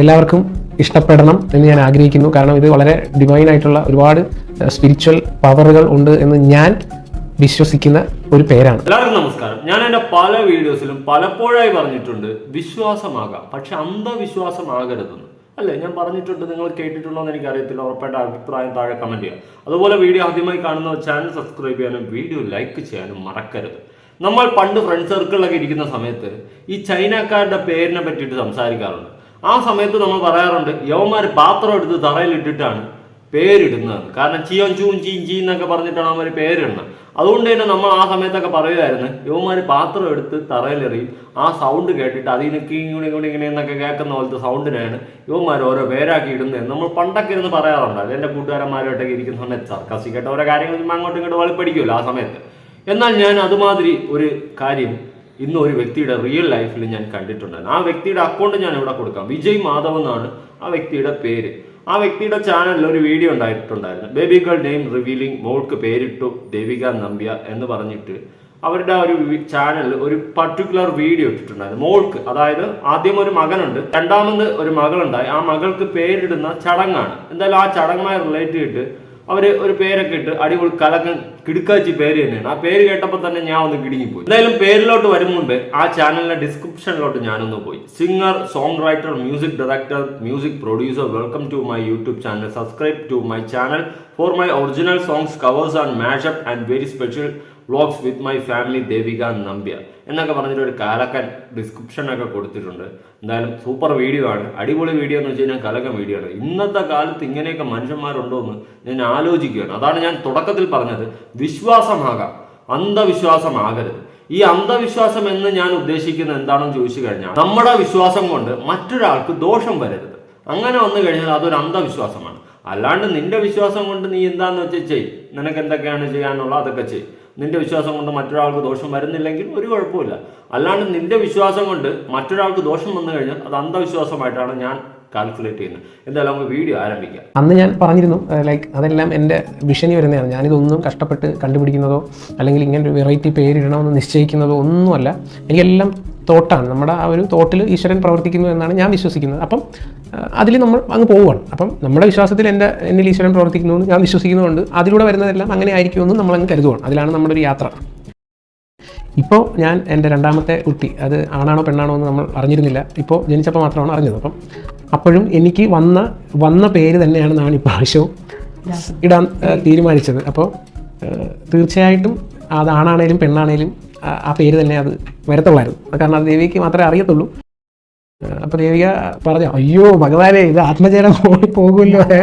എല്ലാവർക്കും ഇഷ്ടപ്പെടണം എന്ന് ഞാൻ ആഗ്രഹിക്കുന്നു. കാരണം ഇത് വളരെ ഡിവൈൻ ആയിട്ടുള്ള ഒരുപാട് സ്പിരിച്വൽ പവറുകൾ ഉണ്ട് എന്ന് ഞാൻ വിശ്വസിക്കുന്ന ഒരു പേരാണ്. എല്ലാവർക്കും നമസ്കാരം. ഞാൻ എന്റെ പല വീഡിയോസിലും പലപ്പോഴായി പറഞ്ഞിട്ടുണ്ട് വിശ്വാസമാകാം. പക്ഷെ അന്ധവിശ്വാസമാകരുതെന്ന്. അല്ലേ? ഞാൻ പറഞ്ഞിട്ടുണ്ട് നിങ്ങൾ കേട്ടിട്ടുണ്ടോ എന്ന് എനിക്ക് അറിയത്തില്ല ഉറപ്പായിട്ട് അഭിപ്രായം താഴെ കമന്റ് ചെയ്യുക. അതുപോലെ വീഡിയോ ആദ്യമായി കാണുന്ന ചാനൽ സബ്സ്ക്രൈബ് ചെയ്യാനും വീഡിയോ ലൈക്ക് ചെയ്യാനും മറക്കരുത്. നമ്മൾ പണ്ട് ഫ്രണ്ട് സർക്കിളിലൊക്കെ ഇരിക്കുന്ന സമയത്ത് ഈ ചൈനക്കാരുടെ പേരിനെ പറ്റിയിട്ട് സംസാരിക്കാറുണ്ട്. ആ സമയത്ത് നമ്മൾ പറയാറുണ്ട് യവന്മാർ പാത്രം എടുത്ത് തറയിലിട്ടിട്ടാണ് പേരിടുന്നത്. കാരണം ചിയോൻ ചൂൻ ചീൻ ചീ എന്നൊക്കെ പറഞ്ഞിട്ടാണ് അവന്മാർ പേരിടുന്നത്. അതുകൊണ്ട് തന്നെ നമ്മൾ ആ സമയത്തൊക്കെ പറയുമായിരുന്നു യുവമാർ പാത്രം എടുത്ത് തറയിലെറിയും. ആ സൗണ്ട് കേട്ടിട്ട് അതിന് ഇങ്ങനെ ഇങ്ങനെ ഇങ്ങനെ എന്നൊക്കെ കേൾക്കുന്ന പോലത്തെ സൗണ്ടിനാണ് യുവമാർ ഓരോ പേരാക്കി ഇടുന്നത് നമ്മൾ പണ്ടൊക്കെ ഇരുന്ന് പറയാറുണ്ട്. അത് എന്റെ കൂട്ടുകാരന്മാരുമായിട്ടൊക്കെ ഇരിക്കുന്ന സമയത്ത് സർക്കസി കേട്ട ഓരോ കാര്യങ്ങൾ ചുമ്മാ അങ്ങോട്ടും ഇങ്ങോട്ടും വളിപ്പടിക്കുമല്ലോ ആ സമയത്ത്. എന്നാൽ ഞാൻ അതുമാതിരി ഒരു കാര്യം ഇന്ന് ഒരു വ്യക്തിയുടെ റിയൽ ലൈഫിൽ ഞാൻ കണ്ടിട്ടുണ്ടായിരുന്നു. ആ വ്യക്തിയുടെ അക്കൗണ്ട് ഞാൻ ഇവിടെ കൊടുക്കാം? വിജയ് മാധവ് എന്നാണ് ആ വ്യക്തിയുടെ പേര്. ആ വ്യക്തിയുടെ ചാനലിൽ ഒരു വീഡിയോ ഉണ്ടായിട്ടുണ്ടായിരുന്നു. ബേബി ഗേൾ നെയിം റിവീലിംഗ് മോൾക്ക് പേരിട്ടു ദേവിക നമ്പ്യ എന്ന് പറഞ്ഞിട്ട് അവരുടെ ഒരു ചാനലിൽ ഒരു പർട്ടിക്കുലർ വീഡിയോ ഇട്ടിട്ടുണ്ടായിരുന്നു. മോൾക്ക് അതായത് ആദ്യം ഒരു മകനുണ്ട് രണ്ടാമത് ഒരു മകളുണ്ടായി. ആ മകൾക്ക് പേരിടുന്ന ചടങ്ങാണ്. എന്തായാലും ആ ചടങ്ങുമായി റിലേറ്റ് ചെയ്തിട്ട് അവർ ഒരു പേരൊക്കെ ഇട്ട് അടിപൊളി കലങ്ങൾ കിടുക്കാച്ചി പേര് തന്നെയാണ്. ആ പേര് കേട്ടപ്പോൾ തന്നെ ഞാൻ ഒന്ന് കിടുങ്ങിപ്പോയി. എന്തായാലും പേരിലോട്ട് വരുമ്പോണ്ട് ആ ചാനലിന്റെ ഡിസ്ക്രിപ്ഷനിലോട്ട് ഞാനൊന്ന് പോയി. Singer song writer music director music producer welcome to my YouTube channel subscribe to my channel for my original songs covers and mashup and very special vlogs with my family Devika Nambiar എന്നൊക്കെ പറഞ്ഞിട്ട് ഒരു കാലക്കൻ ഡിസ്ക്രിപ്ഷനൊക്കെ കൊടുത്തിട്ടുണ്ട്. എന്തായാലും super video ആണ്. അടിപൊളി video എന്ന് വെച്ച് കഴിഞ്ഞാൽ കലക്കൻ വീഡിയോ ആണ്. ഇന്നത്തെ കാലത്ത് ഇങ്ങനെയൊക്കെ മനുഷ്യന്മാരുണ്ടോ എന്ന് ഞാൻ ആലോചിക്കുകയാണ്. അതാണ് ഞാൻ തുടക്കത്തിൽ പറഞ്ഞത്. വിശ്വാസമാകാം. അന്ധവിശ്വാസമാകരുത് ഈ അന്ധവിശ്വാസം എന്ന് ഞാൻ ഉദ്ദേശിക്കുന്നത് എന്താണെന്ന് ചോദിച്ചു കഴിഞ്ഞാൽ നമ്മുടെ വിശ്വാസം കൊണ്ട് മറ്റൊരാൾക്ക് ദോഷം വരരുത്. അങ്ങനെ വന്നു കഴിഞ്ഞാൽ അതൊരു അന്ധവിശ്വാസമാണ്. അല്ലാണ്ട് നിന്റെ വിശ്വാസം കൊണ്ട് നീ എന്താന്ന് വെച്ചാൽ ചെയ്. നിനക്ക് എന്തൊക്കെയാണ് ചെയ്യാനുള്ള അതൊക്കെ ചെയ്. നിന്റെ വിശ്വാസം കൊണ്ട് മറ്റൊരാൾക്ക് ദോഷം വരുന്നില്ലെങ്കിൽ ഒരു കുഴപ്പമില്ല അല്ലാണ്ട് നിന്റെ വിശ്വാസം കൊണ്ട് മറ്റൊരാൾക്ക് ദോഷം വന്നു കഴിഞ്ഞാൽ അത് അന്ധവിശ്വാസമായിട്ടാണ് ഞാൻ കാൽക്കുലേറ്റ് ചെയ്യുന്നത് എന്തായാലും നമുക്ക് വീഡിയോ ആരംഭിക്കാം. അന്ന് ഞാൻ പറഞ്ഞിരുന്നു ലൈക്ക് അതെല്ലാം എന്റെ വിഷനി വരുന്നതാണ്. ഞാനിതൊന്നും കഷ്ടപ്പെട്ട് കണ്ടുപിടിക്കുന്നതോ അല്ലെങ്കിൽ ഇങ്ങനെ ഒരു വെറൈറ്റി പേരിടണമെന്ന് നിശ്ചയിക്കുന്നതോ ഒന്നുമല്ല. എനിക്കെല്ലാം തോട്ടാണ് നമ്മുടെ ആ ഒരു തോട്ടിൽ ഈശ്വരൻ പ്രവർത്തിക്കുന്നു എന്നാണ് ഞാൻ വിശ്വസിക്കുന്നത്. അപ്പം അതിൽ നമ്മൾ അങ്ങ് പോവുകയാണ്. അപ്പം നമ്മുടെ വിശ്വാസത്തിൽ എന്റെ എന്നിൽ ഈശ്വരൻ പ്രവർത്തിക്കുന്നു ഞാൻ വിശ്വസിക്കുന്നതുകൊണ്ട് അതിലൂടെ വരുന്നതെല്ലാം അങ്ങനെ ആയിരിക്കുമെന്ന് നമ്മൾ അങ്ങ് കരുതുകയാണ് അതിലാണ് നമ്മുടെ ഒരു യാത്ര. ഇപ്പോൾ ഞാൻ എന്റെ രണ്ടാമത്തെ കുട്ടി അത് ആണാണോ പെണ്ണാണോ എന്ന് നമ്മൾ അറിഞ്ഞിരുന്നില്ല. ഇപ്പോൾ ജനിച്ചപ്പോൾ മാത്രമാണ് അറിഞ്ഞത്. അപ്പം അപ്പോഴും എനിക്ക് വന്ന വന്ന പേര് തന്നെയാണ് ഞാൻ ഇപ്രാവശ്യവും ഇടാൻ തീരുമാനിച്ചത്. അപ്പോൾ തീർച്ചയായിട്ടും അത് ആണാണേലും പെണ്ണാണേലും ആ- പേര് തന്നെ അത് വരത്തുള്ളായിരുന്നു. കാരണം അത് ദേവിക്ക് മാത്രമേ അറിയത്തുള്ളൂ. അപ്പൊ അപ്പോൾ ദേവിക പറഞ്ഞു അയ്യോ ഭഗവാനെ ഇത് ആത്മജയുടെ പോയി പോകുമല്ലോ. ഏ."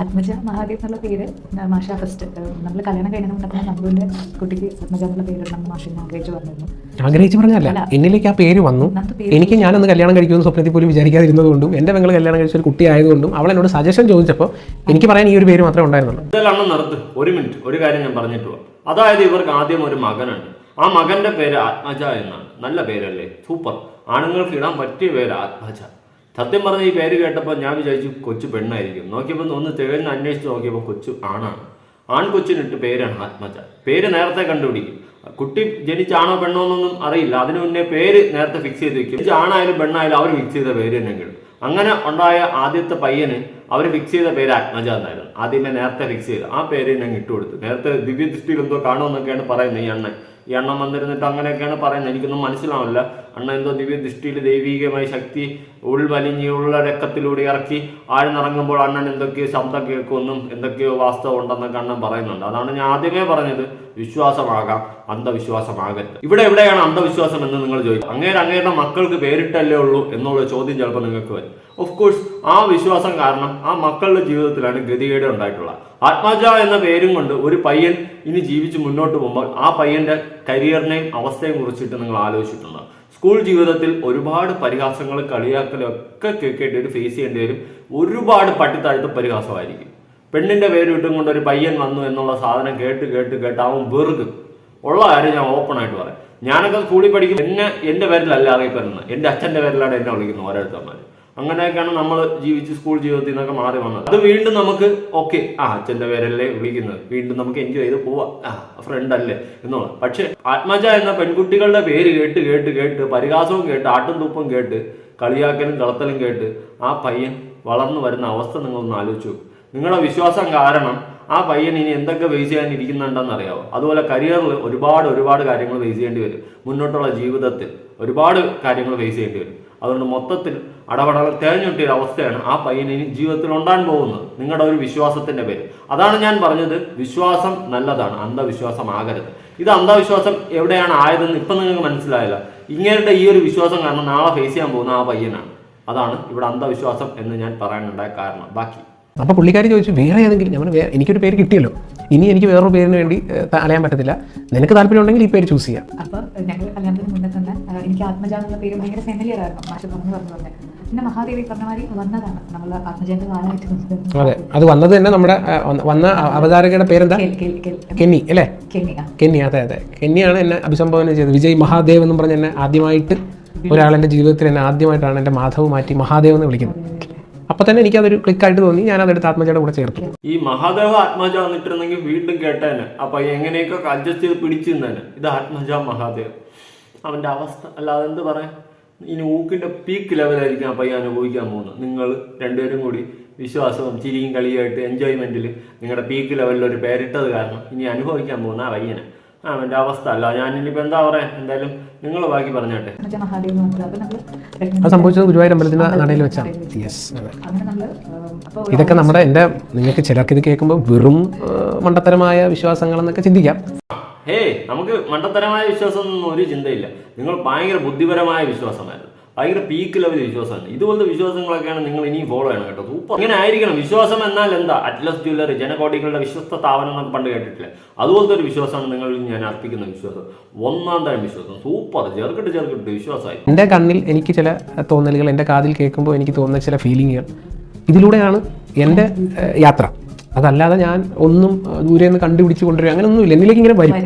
ആത്മജ മഹാദേവ് എന്നുള്ള പേര് ആ, മാഷ ഫസ്റ്റ് നമ്മൾ കല്യാണം കഴിഞ്ഞ നടക്കുന്ന നമ്മളുടെ കുട്ടിക്ക് ആത്മജ എന്നുള്ള പേര് നമ്മൾ മാഷിനെ ആഗ്രഹിച്ചു വന്നിരുന്നു. ആഗ്രഹിച്ചു പറഞ്ഞല്ല എന്നിലേക്ക് ആ പേര് വന്നു. എനിക്ക് ഞാനൊന്ന് കല്യാണം കഴിക്കുമെന്ന് സ്വപ്നത്തിൽ പോലും വിചാരിക്കാതിരുന്നതുകൊണ്ടും എന്റെ പെങ്ങൾ കല്യാണം കഴിച്ച ഒരു കുട്ടി ആയതുകൊണ്ടും അവൾ എന്നോട് സജഷൻ ചോദിച്ചപ്പോൾ എനിക്ക് പറയാൻ ഈ ഒരു പേര് മാത്രമേ ഉണ്ടായിരുന്നുള്ളൂ. ഇതെല്ലാം നിർത്ത് ഒരു മിനിറ്റ് ഒരു കാര്യം ഞാൻ പറഞ്ഞിട്ട് പോവാം. അതായത് ഇവർക്ക് ആദ്യം ഒരു മകനുണ്ട്. ആ മകന്റെ പേര് ആത്മജ എന്നാണ്. നല്ല പേരല്ലേ? സൂപ്പർ. ആണുങ്ങൾക്ക് ഇടാൻ പറ്റിയ പേര് ആത്മജ. സത്യം പറഞ്ഞ ഈ പേര് കേട്ടപ്പോൾ ഞാൻ വിചാരിച്ചു കൊച്ചു പെണ്ണായിരിക്കും. നോക്കിയപ്പോൾ ഒന്ന് തികഞ്ഞ് അന്വേഷിച്ച് നോക്കിയപ്പോൾ കൊച്ചു ആണാണ്. ആൺകൊച്ചിനിട്ട് പേരാണ് ആത്മജ പേര് നേരത്തെ കണ്ടുപിടിക്കും. കുട്ടി ജനിച്ചാണോ പെണ്ണോ എന്നൊന്നും അറിയില്ല. അതിനു മുന്നേ പേര് നേരത്തെ ഫിക്സ് ചെയ്ത് വെക്കും. ആണായാലും പെണ്ണായാലും അവർ ഫിക്സ് ചെയ്ത പേര് തന്നെ കിട്ടും അങ്ങനെ ഉണ്ടായ ആദ്യത്തെ പയ്യന് അവർ ഫിക്സ് ചെയ്ത പേര് ആത്മജ എന്നായിരുന്നു. ആദ്യമേ നേരത്തെ ഫിക്സ് ചെയ്ത്. ആ പേര് ഞാൻ ഇട്ടുകൊടുത്തു നേരത്തെ ദിവ്യദൃഷ്ടിയിൽ എന്തോ കാണുമെന്നൊക്കെയാണ് പറയുന്നത് ഈ അണ്ണൻ. ഈ അണ്ണൻ വന്നിരുന്നിട്ട് അങ്ങനെയൊക്കെയാണ് പറയുന്നത്. എനിക്കൊന്നും മനസ്സിലാവില്ല അണ്ണൻ എന്തോ ദിവ്യദൃഷ്ടിയിൽ ദൈവികമായ ശക്തി ഉൾവലിഞ്ഞ് ഉള്ള രക്തത്തിലൂടെ ഇറക്കി ആഴ്ന്നിറങ്ങുമ്പോൾ അണ്ണൻ എന്തൊക്കെയോ ശബ്ദം കേൾക്കുമെന്നും എന്തൊക്കെയോ വാസ്തവം ഉണ്ടെന്നൊക്കെ അണ്ണൻ പറയുന്നുണ്ട്. അതാണ് ഞാൻ ആദ്യമേ പറഞ്ഞത്. വിശ്വാസമാകാം അന്ധവിശ്വാസമാകരുത്. ഇവിടെ എവിടെയാണ് അന്ധവിശ്വാസം എന്ന് നിങ്ങൾ ചോദിക്കും. അങ്ങേര് അങ്ങേരുടെ മക്കൾക്ക് പേരിട്ടല്ലേ ഉള്ളൂ എന്നുള്ള ചോദ്യം ചിലപ്പോൾ നിങ്ങൾക്ക് വരും. ഓഫ് കോഴ്സ് ആ വിശ്വാസം കാരണം ആ മക്കളുടെ ജീവിതത്തിലാണ് ഗതികേട് ഉണ്ടായിട്ടുള്ളത്. ആത്മജ എന്ന പേരും കൊണ്ട് ഒരു പയ്യൻ ഇനി ജീവിച്ച് മുന്നോട്ട് പോകുമ്പോൾ ആ പയ്യന്റെ കരിയറിനെയും അവസ്ഥയെയും കുറിച്ചിട്ട് നിങ്ങൾ ആലോചിച്ചിട്ടുണ്ട്? സ്കൂൾ ജീവിതത്തിൽ ഒരുപാട് പരിഹാസങ്ങൾ കളിയാക്കലും ഒക്കെ കേൾക്കേണ്ടി വരും ഫേസ് ചെയ്യേണ്ടി വരും. ഒരുപാട് പട്ടിത്താഴ്ത്ത പരിഹാസമായിരിക്കും. പെണ്ണിന്റെ പേര് ഇട്ടും കൊണ്ട് ഒരു പയ്യൻ വന്നു എന്നുള്ള സാധനം കേട്ട് കേട്ട് കേട്ട് അവൻ വെറുക്കും. ഉള്ള കാര്യം ഞാൻ ഓപ്പൺ ആയിട്ട് പറയാം. ഞാനൊക്കെ സ്കൂളിൽ പഠിക്കും എന്നെ എന്റെ പേരിലല്ല അറിയപ്പെടുന്നത്. എന്റെ അച്ഛന്റെ പേരിലാണ് എന്നെ വിളിക്കുന്നത് ഓരോരുത്തന്മാർ അങ്ങനെയൊക്കെയാണ് നമ്മൾ ജീവിച്ച് സ്കൂൾ ജീവിതത്തിൽ നിന്നൊക്കെ മാറി വന്നത്. അത് വീണ്ടും നമുക്ക് ഓക്കെ ആ അച്ഛന്റെ പേരല്ലേ വിളിക്കുന്നത്. വീണ്ടും നമുക്ക് എൻജോയ് ചെയ്ത് പോവാം. ആ ഫ്രണ്ട് അല്ലേ എന്നുള്ളത്. പക്ഷെ ആത്മജ എന്ന പെൺകുട്ടികളുടെ പേര് കേട്ട് കേട്ട് കേട്ട് പരിഹാസവും കേട്ട് ആട്ടും തുപ്പും കേട്ട് കളിയാക്കലും കളത്തലും കേട്ട് ആ പയ്യൻ വളർന്നു വരുന്ന അവസ്ഥ നിങ്ങളൊന്ന് ആലോചിച്ചു. നിങ്ങളുടെ വിശ്വാസം കാരണം ആ പയ്യൻ ഇനി എന്തൊക്കെ ഫേസ് ചെയ്യാൻ ഇരിക്കുന്നുണ്ടെന്ന് അറിയാവോ? അതുപോലെ കരിയറിൽ ഒരുപാട് ഒരുപാട് കാര്യങ്ങൾ ഫേസ് ചെയ്യേണ്ടി വരും. മുന്നോട്ടുള്ള ജീവിതത്തിൽ ഒരുപാട് കാര്യങ്ങൾ ഫേസ് ചെയ്യേണ്ടി വരും. അതുകൊണ്ട് മൊത്തത്തിൽ അടപടകൾ തേഞ്ഞൊട്ടിയ അവസ്ഥയാണ് ആ പയ്യൻ ഇനി ജീവിതത്തിൽ ഉണ്ടാൻ പോകുന്നത്. നിങ്ങളുടെ ഒരു വിശ്വാസത്തിന്റെ പേര് അതാണ് ഞാൻ പറഞ്ഞത്. വിശ്വാസം നല്ലതാണ്. അന്ധവിശ്വാസം ആകരുത്. ഇത് അന്ധവിശ്വാസം എവിടെയാണ് ആയതെന്ന് ഇപ്പം നിങ്ങൾക്ക് മനസ്സിലായില്ല. ഇങ്ങനത്തെ ഈ ഒരു വിശ്വാസം കാരണം നാളെ ഫേസ് ചെയ്യാൻ പോകുന്ന ആ പയ്യനാണ്. അതാണ് ഇവിടെ അന്ധവിശ്വാസം എന്ന് ഞാൻ പറയാനുണ്ടായ കാരണം. ബാക്കി അപ്പോൾ പുള്ളിക്കാരി ചോദിച്ചു വേറെ ഏതെങ്കിലും? ഞാൻ വേറെ "വേ- എനിക്കൊരു പേര് കിട്ടിയല്ലോ. ഇനി എനിക്ക് വേറൊരു പേരിന് വേണ്ടി അലയാൻ പറ്റത്തില്ല. നിനക്ക് താല്പര്യം ഉണ്ടെങ്കിൽ ഈ പേര് ചൂസ് ചെയ്യാം. അപ്പോൾ ഞങ്ങൾ കല്യാണത്തിന് മുന്നേ തന്നെ എനിക്ക് ആത്മജ എന്നുള്ള പേര് ഭയങ്കര ഫെമിലിയർ ആയിരുന്നു മാഷ് പറഞ്ഞു പറഞ്ഞു പറഞ്ഞു പിന്നെ മഹാദേവി പറഞ്ഞ മാതിരി വന്നതാണ്. നമ്മൾ കാലമായിട്ട്. അതെ അത് വന്നത് തന്നെ നമ്മുടെ വന്ന- അവതാരകയുടെ പേരെന്താ? കെന്നി അല്ലേ? കെന്നി, അതെ അതെ. കെന്നിയാണ് എന്നെ അഭിസംബോധന ചെയ്തത്. വിജയ് മഹാദേവ് എന്ന് പറഞ്ഞ് എന്നെ ആദ്യമായിട്ട് ഒരാളെന്റെ ജീവിതത്തിൽ എന്നെ ആദ്യമായിട്ടാണ് എന്റെ മാധവ് മാറ്റി മഹാദേവ് എന്ന് വിളിക്കുന്നത്. അപ്പോൾ തന്നെ എനിക്ക് അതൊരു ക്ലിക്കായിട്ട് തോന്നി. ഞാൻ അതെടുത്ത് ആത്മജയുടെ കൂടെ ചേർത്തു. ഈ മഹാദേവ ആത്മജ വന്നിട്ടുണ്ടെങ്കിൽ വീണ്ടും കേട്ടേനെ. അപ്പൊ എങ്ങനെയൊക്കെ അഡ്ജസ്റ്റ് ചെയ്ത് പിടിച്ചു ഇത് ആത്മജ മഹാദേവ്. അവന്റെ അവസ്ഥ അല്ലാതെ എന്ത് പറയാൻ ഇനി ഊക്കിന്റെ പീക്ക് ലെവലായിരിക്കും ആ പയ്യൻ അനുഭവിക്കാൻ പോകുന്നത്. നിങ്ങൾ രണ്ടുപേരും കൂടി വിശ്വാസവും ചിരിയും കളിയായിട്ട് എൻജോയ്മെന്റിൽ നിങ്ങളുടെ പീക്ക് ലെവലിൽ ഒരു പേരിട്ടത് കാരണം ഇനി അനുഭവിക്കാൻ പോകുന്ന ആ പയ്യനെ. ആ അവന്റെ അവസ്ഥ അല്ല. ഞാൻ ഇനിയിപ്പോ എന്താ പറയാ? എന്തായാലും നിങ്ങൾ ബാക്കി പറഞ്ഞാട്ടെ. അത് സംഭവിച്ചത് ഗുരുവായൂർ അമ്പലത്തിന്റെ നടയിൽ വെച്ചാണ്. യെസ് ഇതൊക്കെ നമ്മുടെ എന്റെ നിങ്ങൾക്ക് ചിലർക്ക് ഇത് കേൾക്കുമ്പോൾ വെറും മണ്ടത്തരമായ വിശ്വാസങ്ങൾ എന്നൊക്കെ ചിന്തിക്കാം. ഹേ നമുക്ക് മണ്ടത്തരമായ വിശ്വാസം ഒന്നും ഒരു ചിന്തയില്ല. നിങ്ങൾ ഭയങ്കര ബുദ്ധിപരമായ വിശ്വാസമായിരുന്നു. ഭയങ്കര പീക്ക് ലെവൽ വിശ്വാസമാണ് ഇതുപോലത്തെ വിശ്വാസങ്ങളൊക്കെയാണ് നിങ്ങൾ ഇനിയും ഫോളോ ചെയ്യണം കേട്ടോ. സൂപ്പർ ഇങ്ങനെ ആയിരിക്കണം. വിശ്വാസം എന്നാൽ എന്താ? അറ്റ്ലസ് ജ്വല്ലറി ജനകോടികളുടെ വിശ്വസ്ത സ്ഥാപനം എന്നൊക്കെ പണ്ട് കേട്ടിട്ടില്ലേ? അതുപോലത്തെ ഒരു വിശ്വാസമാണ് നിങ്ങളിൽ ഞാൻ അർപ്പിക്കുന്ന വിശ്വാസം. ഒന്നാം തരം വിശ്വാസം. സൂപ്പർ ചേർക്കിട്ട് ചേർക്കിട്ട് വിശ്വാസമായി. എന്റെ കണ്ണിൽ എനിക്ക് ചില തോന്നലുകൾ എന്റെ കാതിൽ കേൾക്കുമ്പോൾ എനിക്ക് തോന്നുന്ന ചില ഫീലിങ്ങുകൾ ഇതിലൂടെയാണ് എന്റെ യാത്ര. അതല്ലാതെ ഞാൻ ഒന്നും ദൂരെ നിന്ന് കണ്ടുപിടിച്ച് കൊണ്ടുവരും അങ്ങനെ ഒന്നുമില്ല എന്നിലേക്ക് ഇങ്ങനെ വരും.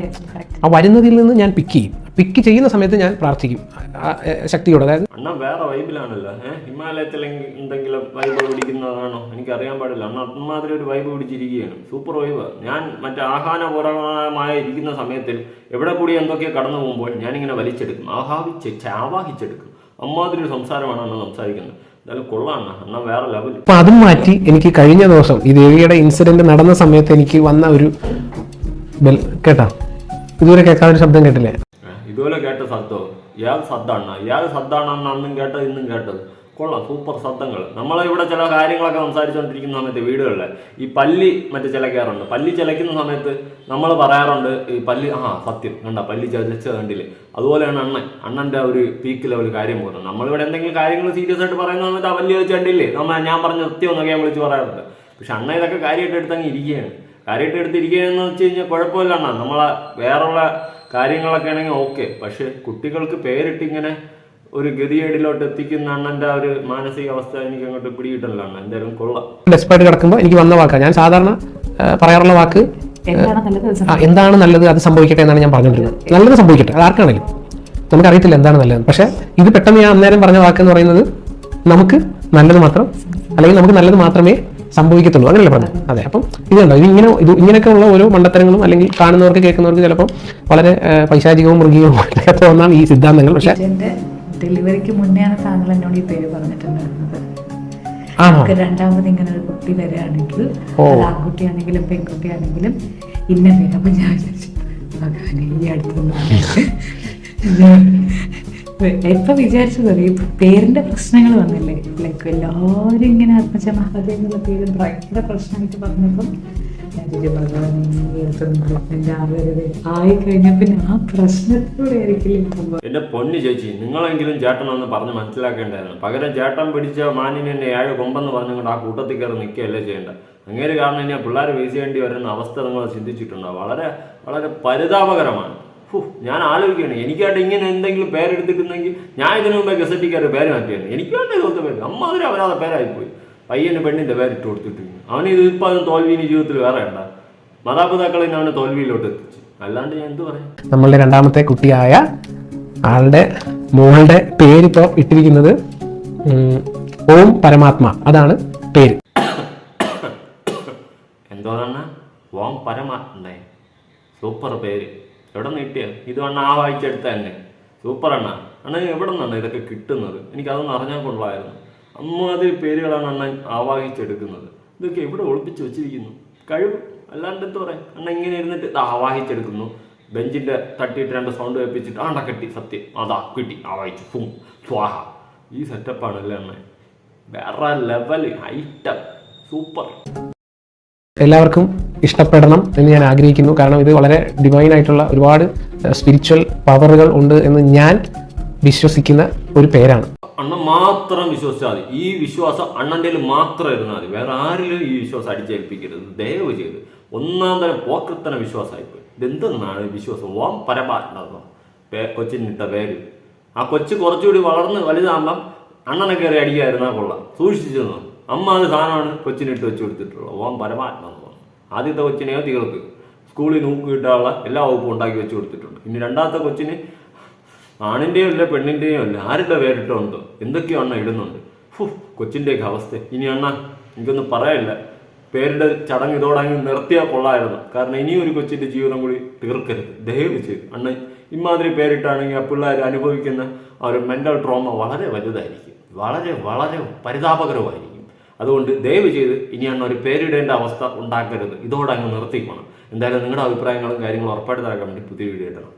ആ വരുന്നതിൽ നിന്ന് ഞാൻ പിക്ക് ചെയ്യും. പിക്ക് ചെയ്യുന്ന സമയത്ത് ഞാൻ പ്രാർത്ഥിക്കും. ശക്തിയോടെ. അതായത് അണ്ണ വേറെ വൈബിലാണല്ലോ ഹിമാലയത്തിൽ എന്തെങ്കിലും വൈബ് പിടിക്കുന്നതാണോ? എനിക്ക് അറിയാൻ പാടില്ല. അണ്ണ അമ്മാതിരി ഒരു വൈബ് പിടിച്ചിരിക്കുകയാണ്. സൂപ്പർ വൈബ് ഞാൻ മറ്റേ ആഹ്വാനപൂർവമായ ഇരിക്കുന്ന സമയത്തിൽ എവിടെ കൂടി എന്തൊക്കെ കടന്നു പോകുമ്പോൾ ഞാനിങ്ങനെ വലിച്ചെടുക്കും. ആഹാവിച്ച് ആവാഹിച്ചെടുക്കും അമ്മാതിരി ഒരു സംസാരമാണ് അണ്ണ സംസാരിക്കുന്നത്. അപ്പം അതും മാറ്റി എനിക്ക് കഴിഞ്ഞ ദിവസം ഈ ദേവിയുടെ ഇൻസിഡന്റ് നടന്ന സമയത്ത് എനിക്ക് വന്ന ഒരു ബെൽ കേട്ടാ? ഇതുവരെ കേൾക്കാത്ത ഒരു ശബ്ദം കേട്ടില്ലേ? ഇതുപോലെ കേട്ട സത്തോ ഇയാൾ സദ്ദാണ് ഇയാൾ സദ്ദാണെന്ന് അന്നും കേട്ടത് ഇന്നും കേട്ടത്. കൊള്ളാം സൂപ്പർ ശബ്ദങ്ങൾ നമ്മളിവിടെ ചില കാര്യങ്ങളൊക്കെ സംസാരിച്ചുകൊണ്ടിരിക്കുന്ന സമയത്ത് വീടുകളിൽ ഈ പല്ലി മറ്റേ ചിലക്കാറുണ്ട് പല്ലി ചിലയ്ക്കുന്ന സമയത്ത് നമ്മൾ പറയാറുണ്ട് ഈ പല്ലി ആ സത്യം. കണ്ട പല്ലി ചതച്ച കണ്ടില്ലേ? അതുപോലെയാണ് അണ്ണൻ. അണ്ണന്റെ ഒരു പീക്ക് ലെവൽ കാര്യം പോകുന്നത്. നമ്മളിവിടെ എന്തെങ്കിലും കാര്യങ്ങൾ സീരിയസ് ആയിട്ട് പറയുന്ന സമയത്ത് ആ പല്ലി വെച്ച് കണ്ടില്ലേ? നമ്മൾ ഞാൻ പറഞ്ഞ സത്യം എന്നൊക്കെ ഞാൻ വിളിച്ച് പറയാറുണ്ട്. പക്ഷെ അണ്ണ ഇതൊക്കെ കാര്യമായിട്ട് എടുത്തങ്ങ് ഇരിക്കുകയാണ്. കാര്യമായിട്ട് എടുത്തിരിക്കുകയെന്ന് വെച്ച് കഴിഞ്ഞാൽ കുഴപ്പമില്ല അണ്ണ. നമ്മളെ വേറെയുള്ള കാര്യങ്ങളൊക്കെ ആണെങ്കിൽ ഓക്കെ പക്ഷെ കുട്ടികൾക്ക് പേരിട്ട് ഇങ്ങനെ ഒരു ഗതികേടിലോട്ട് എത്തിക്കുന്ന അണ്ണന്റെ ആ ഒരു മാനസികാവസ്ഥ എനിക്ക് അങ്ങോട്ട് പിടികിട്ടല്ല അണ്ണ. എന്തായാലും കൊള്ളാം. ഡെസ്പായിട്ട് കിടക്കുമ്പോൾ എനിക്ക് വന്ന വാക്കാണ് ഞാൻ സാധാരണ പറയാറുള്ള വാക്ക് എന്താണ് നല്ലത് അത് ആ എന്താണ് നല്ലത് അത് സംഭവിക്കട്ടെ എന്നാണ് ഞാൻ പറഞ്ഞുകൊണ്ടിരുന്നത്. നല്ലത് സംഭവിക്കട്ടെ അത് ആർക്കാണെങ്കിലും. നമുക്കറിയത്തില്ല എന്താണ് നല്ലത്. പക്ഷേ ഇത് പെട്ടെന്ന് ഞാൻ അന്നേരം പറഞ്ഞ വാക്ക് എന്ന് പറയുന്നത് നമുക്ക് നല്ലത് മാത്രം അല്ലെങ്കിൽ നമുക്ക് നല്ലത് മാത്രമേ സംഭവിക്കത്തുള്ളൂ. അങ്ങനെയല്ലേ പറഞ്ഞു അതെ അപ്പം ഇത് കണ്ടോ ഇത് ഇങ്ങനെ ഇത് ഇങ്ങനെയൊക്കെ ഉള്ള ഓരോ മണ്ടത്തരങ്ങളും അല്ലെങ്കിൽ കാണുന്നവർക്ക് കേൾക്കുന്നവർക്ക് ചിലപ്പോൾ വളരെ പൈശാചികവും മൃഗീയവും ഒക്കെ തോന്നാം ഈ സിദ്ധാന്തങ്ങൾ. പക്ഷേ ഡെലിവറിക്ക് മുന്നെയാണ് താങ്കൾ എന്നോട് ഈ പേര് പറഞ്ഞിട്ടുണ്ടായിരുന്നത്. നമുക്ക് രണ്ടാമത് ഇങ്ങനെ ഒരു കുട്ടി വരികയാണെങ്കിൽ. അത് ആൺകുട്ടിയാണെങ്കിലും പെൺകുട്ടിയാണെങ്കിലും ഇന്ന പേര്. അപ്പൊ ഞാൻ വിചാരിച്ചു, ഭഗവാനെ, ഈ അടുത്തൊന്നും എപ്പൊ വിചാരിച്ചത് ഈ പേരിന്റെ പ്രശ്നങ്ങൾ വന്നില്ലേ? ലൈക്ക് എല്ലാവരും ഇങ്ങനെ ആത്മജ മഹാദേവ് എന്നുള്ള പേര് ഭയങ്കര പ്രശ്നമായിട്ട് പറഞ്ഞപ്പം ഞാൻ ആവരുത്. ആയി പിന്നെ ആ പ്രശ്നത്തിലൂടെ ആയിരിക്കില്ല എന്റെ പൊന്നു ചേച്ചി നിങ്ങളെങ്കിലും ചേട്ടനൊന്ന് പറഞ്ഞ് മനസ്സിലാക്കേണ്ടായിരുന്നു. പകരം ചേട്ടൻ പിടിച്ച മാനിനെ ഏഴ് കൊമ്പെന്ന് പറഞ്ഞുകൊണ്ട് ആ കൂട്ടത്തിൽ കയറി നിൽക്കുകയല്ലേ ചെയ്യേണ്ട ഒരു കാരണം ഇനി പിള്ളേർ ചെയ്യേണ്ടി വരുന്ന അവസ്ഥ നിങ്ങൾ ചിന്തിച്ചിട്ടുണ്ടോ? വളരെ വളരെ പരിതാപകരമാണ്. ഞാൻ ആലോചിക്കുകയാണ്. എനിക്കായിട്ട് ഇങ്ങനെ എന്തെങ്കിലും പേരെടുത്തിട്ടുണ്ടെങ്കിൽ ഞാൻ ഇതിനു മുമ്പേ ഗസറ്റിക്കാർ പേര് മാറ്റിയായിരുന്നു. എനിക്ക് വേണ്ട ഇതുപോലത്തെ പേര്. അമ്മാതിരി അവരാതെ പേരായിപ്പോയി. പയ്യന് പെണ്ണിന്റെ പേരിട്ട് കൊടുത്തിട്ടിരുന്നു. അവന് ഇത് അത് തോൽവി ഇനി ജീവിതത്തിൽ വേറെ ഉണ്ട? മാതാപിതാക്കളെ അവനെ തോൽവിയിലോട്ട് എത്തിച്ചു. അല്ലാണ്ട് ഞാൻ എന്ത് പറയാം? നമ്മളുടെ രണ്ടാമത്തെ കുട്ടിയായ ആളുടെ മോളുടെ പേരിപ്പോൾ ഇട്ടിരിക്കുന്നത് ഓം പരമാത്മ. അതാണ് പേര്. എന്തോ ഓം പരമാത്മ സൂപ്പർ പേര്. എവിടെ നിന്ന് കിട്ടിയ? ഇത് അണ്ണ ആ വായിച്ചെടുത്ത തന്നെ. സൂപ്പർ അണ്ണ. അണ്ണ എവിടെ നിന്നാണ് ഇതൊക്കെ കിട്ടുന്നത്? എനിക്കതൊന്നും അറിഞ്ഞാൽ കൊള്ളായിരുന്നു അമ്മാതിരി പേരുകളാണ് അണ്ണൻ ആവാഹിച്ചെടുക്കുന്നത്. ഇതൊക്കെ എവിടെ ഒളിപ്പിച്ച് വെച്ചിരിക്കുന്നു? കഴിവ്. അല്ലാണ്ട് എന്താ പറയാ? അണ്ണ ഇങ്ങനെ ഇരുന്നിട്ട് ഇത് ആവാഹിച്ചെടുക്കുന്നു. ബെഞ്ചിന്റെ തട്ടിയിട്ട് രണ്ട് സൗണ്ട് കേൾപ്പിച്ചിട്ട് ആണ്ട കെട്ടി സത്യം. അതാ കിട്ടി. ആവാഹിച്ചു. ഫും. സ്വാഹ. ഈ സെറ്റപ്പാണ് അല്ലേ അണ്ണൻ? വേറെ ലെവൽ ഐറ്റം. സൂപ്പർ. എല്ലാവർക്കും ഇഷ്ടപ്പെടണം എന്ന് ഞാൻ ആഗ്രഹിക്കുന്നു. കാരണം ഇത് വളരെ ഡിവൈൻ ആയിട്ടുള്ള ഒരുപാട് സ്പിരിച്വൽ പവറുകൾ ഉണ്ട് എന്ന് ഞാൻ വിശ്വസിക്കുന്ന ഒരു പേരാണ്. അണ്ണൻ മാത്രം വിശ്വസിച്ചാൽ മതി. ഈ വിശ്വാസം അണ്ണന്റെ മാത്രം ഇരുന്നാൽ മതി. വേറെ ആരിലും ഈ വിശ്വാസം അടിച്ചേൽപ്പിക്കരുത്. ദയവ് ചെയ്ത് ഒന്നാം തരം പോക്കത്തന വിശ്വാസമായിപ്പോയി. ഇതെന്തെന്നാണ് വിശ്വാസം? ഓം പരമാത്മ പേ കൊച്ചിനിട്ട പേര്. ആ കൊച്ച് കുറച്ചുകൂടി വളർന്ന് വലുതാകുമ്പം അണ്ണനെ കയറി അടിക്കായിരുന്നാ കൊള്ളാം. സൂക്ഷിച്ചു നിന്നോ. അമ്മ അത് സാധനമാണ് കൊച്ചിനിട്ട് വെച്ച് കൊടുത്തിട്ടുള്ളത്. ഓം പരമാത്മ എന്ന് പറഞ്ഞു. ആദ്യത്തെ കൊച്ചിനെയോ തീർക്ക് സ്കൂളിൽ നോക്കി കിട്ടാനുള്ള എല്ലാ വകുപ്പും ഉണ്ടാക്കി വെച്ച് കൊടുത്തിട്ടുണ്ട്. ഇനി രണ്ടാമത്തെ കൊച്ചിന് ആണിന്റെയും അല്ല പെണ്ണിന്റെയും അല്ല ആരുടെ പേരിട്ടുണ്ടോ എന്തൊക്കെയോ അണ്ണ ഇടുന്നുണ്ട്. ഫു കൊച്ചിന്റെയൊക്കെ അവസ്ഥ. ഇനി അണ്ണ എനിക്കൊന്നും പറയാനില്ല. പേരുടെ ചടങ്ങ് ഇതോടെ അങ്ങ് നിർത്തിയാൽ കൊള്ളായിരുന്നു കാരണം ഇനിയും ഒരു കൊച്ചിന്റെ ജീവിതം കൂടി തീർക്കരുത്. ദയവ് ചെയ്ത്. അണ്ണ ഇമാതിരി പേരിട്ടാണെങ്കിൽ ആ പിള്ളേർ അനുഭവിക്കുന്ന ആ ഒരു മെന്റൽ ട്രോമ വളരെ വലുതായിരിക്കും. വളരെ വളരെ പരിതാപകരമായിരിക്കും അതുകൊണ്ട് ദയവ് ചെയ്ത് ഇനി അണ്ണ ഒരു പേരിടേണ്ട അവസ്ഥ ഉണ്ടാക്കരുത്. ഇതോടെ അങ്ങ് നിർത്തിക്കണം. എന്തായാലും നിങ്ങളുടെ അഭിപ്രായങ്ങളും കാര്യങ്ങളും ഉറപ്പായിട്ട് തരാൻ വേണ്ടി പുതിയ വീഡിയോ ഇടണം